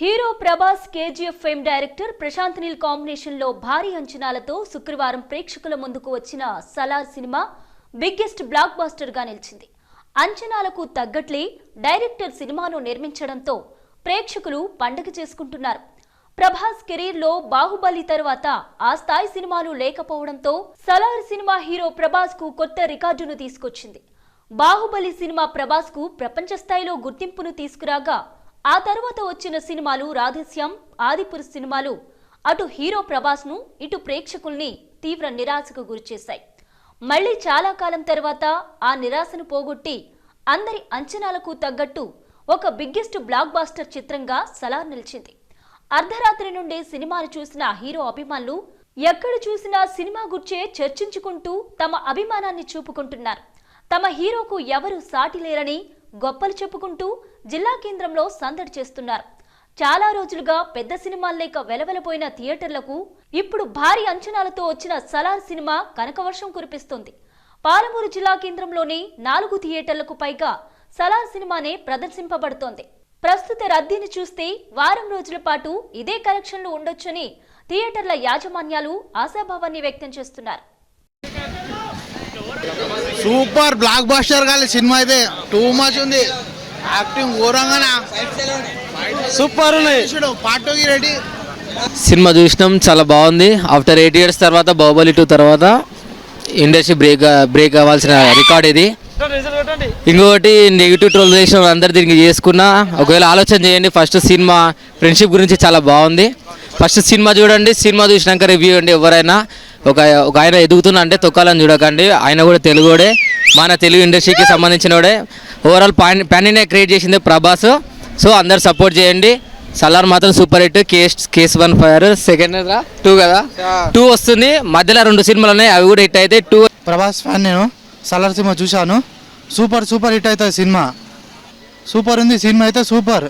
Hero Prabhas KGF fame director Prashanth Neel కాంబినేషన్లో భారీ అంచనాలతో శుక్రవారం ప్రేక్షకుల ముందుకు వచ్చిన సలార్ సినిమా బిగ్గెస్ట్ బ్లాక్ బాస్టర్గా నిలిచింది. అంచనాలకు తగ్గట్లే డైరెక్టర్ సినిమాను నిర్మించడంతో ప్రేక్షకులు పండగ చేసుకుంటున్నారు. ప్రభాస్ కెరీర్లో బాహుబలి తర్వాత ఆ స్థాయి సినిమాలు లేకపోవడంతో సలార్ సినిమా హీరో ప్రభాస్కు కొత్త రికార్డును తీసుకొచ్చింది. బాహుబలి సినిమా ప్రభాస్కు ప్రపంచ స్థాయిలో గుర్తింపును తీసుకురాగా ఆ తర్వాత వచ్చిన సినిమాలు రాధేశ్యాం ఆదిపురు సినిమాలు అటు హీరో ప్రభాస్ను ఇటు ప్రేక్షకుల్ని తీవ్ర నిరాశకు గురిచేశాయి. మళ్ళీ చాలా కాలం తర్వాత ఆ నిరాశను పోగొట్టి అందరి అంచనాలకు తగ్గట్టు ఒక బిగ్గెస్ట్ బ్లాక్ బాస్టర్ చిత్రంగా సలార్ నిలిచింది. అర్ధరాత్రి నుండే సినిమాను చూసిన హీరో అభిమానులు ఎక్కడ చూసినా సినిమా గుర్చే చర్చించుకుంటూ తమ అభిమానాన్ని చూపుకుంటున్నారు. తమ హీరోకు ఎవరు సాటి లేరని గొప్పలు చెప్పుకుంటూ జిల్లా కేంద్రంలో సందడి చేస్తున్నారు. చాలా రోజులుగా పెద్ద సినిమాలు లేక వెలవెలపోయిన థియేటర్లకు ఇప్పుడు భారీ అంచనాలతో వచ్చిన సలార్ సినిమా కనకవర్షం కురిపిస్తుంది. పాలమూరు జిల్లా కేంద్రంలోని నాలుగు థియేటర్లకు పైగా సలార్ సినిమానే ప్రదర్శింపబడుతోంది. ప్రస్తుత రద్దీని చూస్తే వారం రోజుల పాటు ఇదే కలెక్షన్లు ఉండొచ్చని థియేటర్ల యాజమాన్యాలు ఆశాభావాన్ని వ్యక్తం చేస్తున్నారు. సూపర్ బ్లాక్ బాస్టర్ కాలి సినిమా అయితే. టూ మచ్ ఉంది. యాక్టింగ్ ఘోరంగా సూపర్ ఉన్నాయి పార్ట్ టూకి రెడీ సినిమా చూసినాం చాలా బాగుంది. ఆఫ్టర్ ఎయిట్ ఇయర్స్ తర్వాత బాహుబలి టూ తర్వాత ఇండస్ట్రీ బ్రేక్ బ్రేక్ అవ్వాల్సిన రికార్డ్ ఇది. ఇంకొకటి నెగిటివ్ ట్రోల్ చేసిన అందరు దీనికి చేసుకున్నా. ఒకవేళ ఆలోచన చేయండి ఫస్ట్ సినిమా ఫ్రెండ్షిప్ గురించి చాలా బాగుంది. ఫస్ట్ సినిమా చూడండి సినిమా చూసినాక రివ్యూ అండి ఎవరైనా. ఒక ఒక ఆయన ఎదుగుతున్నా అంటే తొక్కాలని చూడకండి. ఆయన కూడా తెలుగుడే. మన తెలుగు ఇండస్ట్రీకి సంబంధించినోడే. Overall pan pan India create చేసింది ప్రభాస్. సో అందరు సపోర్ట్ చేయండి. సలార్ మాత్రం super hit. Case case one fire. Second two కదా? టూ వస్తుంది. మధ్యలో రెండు సినిమాలు ఉన్నాయి. అవి కూడా హిట్ అయితే టూ ప్రభాస్ ఫ్యాన్ నేను. సలార్ సినిమా చూశాను. సూపర్ సూపర్ హిట్ అవుతుంది సినిమా. సూపర్ ఉంది. సినిమా అయితే సూపర్